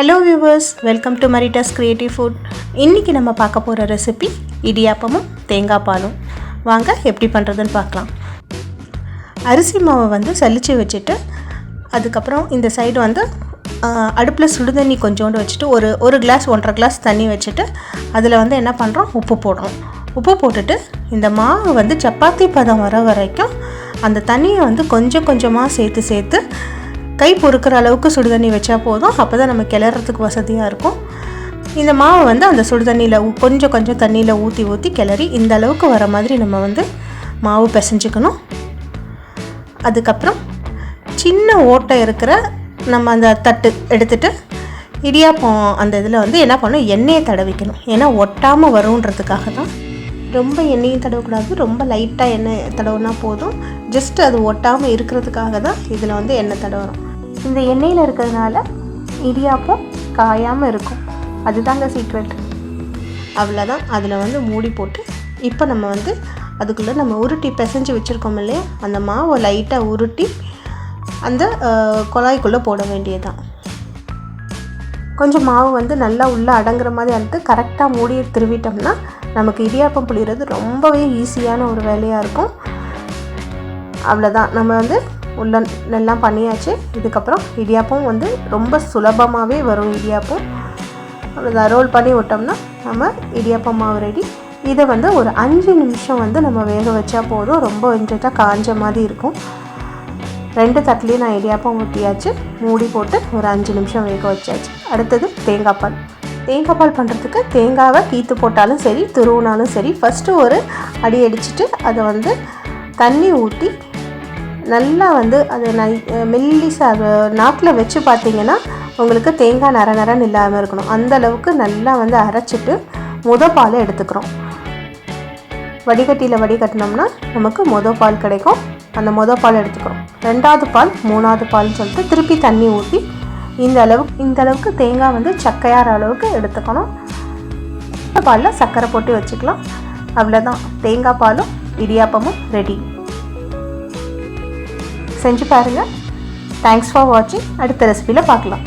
Hello viewers welcome to Marita's creative food இன்றைக்கி நம்ம பார்க்க போகிற ரெசிபி இடியாப்பமும் தேங்காய் பாலும். வாங்க எப்படி பண்ணுறதுன்னு பார்க்கலாம். அரிசி மாவை வந்து சலிச்சு வச்சுட்டு அதுக்கப்புறம் இந்த சைடு வந்து அடுப்பில் சுடுதண்ணி கொஞ்சோண்டு வச்சுட்டு ஒரு ஒரு கிளாஸ் ஒன்றரை கிளாஸ் தண்ணி வச்சுட்டு அதில் வந்து என்ன பண்ணுறோம் உப்பு போடுறோம். உப்பு போட்டுட்டு இந்த மாவு வந்து சப்பாத்தி பதம் வர வரைக்கும் அந்த தண்ணியை வந்து கொஞ்சம் கொஞ்சமாக சேர்த்து சேர்த்து கை பொறுக்கிற அளவுக்கு சுடுதண்ணி வச்சா போதும். அப்போ தான் நம்ம கிளறதுக்கு வசதியாக இருக்கும். இந்த மாவை வந்து அந்த சுடுதண்ணியில் கொஞ்சம் கொஞ்சம் தண்ணியில் ஊற்றி ஊற்றி கிளறி இந்த அளவுக்கு வர மாதிரி நம்ம வந்து மாவு பிசைஞ்சுக்கணும். அதுக்கப்புறம் சின்ன ஓட்டை இருக்கிற நம்ம அந்த தட்டு எடுத்துகிட்டு இடியாப்பம் அந்த இதில் வந்து என்ன பண்ணணும்? எண்ணெயை தடவிக்கணும். ஏன்னா ஒட்டாமல் வரும்ன்றதுக்காக தான் ரொம்ப எண்ணெயும் தடவக்கூடாது. ரொம்ப லைட்டாக எண்ணெய் தடவுனா போதும். ஜஸ்ட் அது ஒட்டாமல் இருக்கிறதுக்காக தான் இதில் வந்து எண்ணெய் தடவுறோம் இந்த எண்ணெயில் இருக்கிறதுனால இடியாப்பம் காயாமல் இருக்கும். அதுதாங்க சீக்ரெட் அவ்வளோதான் அதில் வந்து மூடி போட்டு இப்போ நம்ம வந்து அதுக்குள்ளே நம்ம உருட்டி பிசைஞ்சு வச்சுருக்கோம் இல்லையா? அந்த மாவை லைட்டாக உருட்டி அந்த குழாய்க்குள்ளே போட வேண்டியதுதான். கொஞ்சம் மாவு வந்து நல்லா உள்ளே அடங்குற மாதிரி அடுத்து கரெக்டாக மூடி திருவிட்டோம்னா நமக்கு இடியாப்பம் புளிகிறது ரொம்பவே ஈஸியான ஒரு வேலையாக இருக்கும். அவ்வளோதான் நம்ம வந்து உள்ள எல்லாம் பண்ணியாச்சு. இதுக்கப்புறம் இடியாப்பம் வந்து ரொம்ப சுலபமாகவே வரும் இடியாப்பம். அவ்வளோதான் ரோல் பண்ணி விட்டோம்னா நம்ம இடியாப்பம் மாவு ரெடி இதை வந்து ஒரு அஞ்சு நிமிஷம் வந்து நம்ம வேக வச்சா போதும். ரொம்ப இன்ட்ரெஸ்ட்டாக காஞ்ச மாதிரி இருக்கும். ரெண்டு தட்டிலையும் நான் இடியாப்பம் ஊற்றியாச்சு மூடி போட்டு ஒரு அஞ்சு நிமிஷம் வேக வச்சாச்சு. அடுத்தது தேங்காய் பால். தேங்காய் பால் பண்ணுறதுக்கு தேங்காவை கீத்து போட்டாலும் சரி துருவினாலும் சரி ஃபஸ்ட்டு ஒரு அடி அடிச்சுட்டு அதை வந்து தண்ணி ஊற்றி நல்லா வந்து அதை நை மெல்லிசாக அது நாக்கில் வச்சு பார்த்தீங்கன்னா உங்களுக்கு தேங்காய் நர நரன்னு இல்லாமல் இருக்கணும். அந்த அளவுக்கு நல்லா வந்து அரைச்சிட்டு முத பாலை எடுத்துக்கிறோம். வடிகட்டியில் வடிகட்டினோம்னா நமக்கு மொதல் பால் கிடைக்கும். அந்த மொதல் பால் எடுத்துக்கிறோம். ரெண்டாவது பால் மூணாவது பால்னு சொல்லிட்டு திருப்பி தண்ணி ஊற்றி இந்த அளவுக்கு இந்த அளவுக்கு தேங்காய் வந்து சக்கையார அளவுக்கு எடுத்துக்கணும். பாலில் சர்க்கரை போட்டு வச்சுக்கலாம். அவ்வளோதான் தேங்காய் பாலும் இடியாப்பமும் ரெடி செஞ்சு பாருங்கள் தேங்க்ஸ் ஃபார் வாட்சிங் அடுத்த ரெசிபியில் பார்க்கலாம்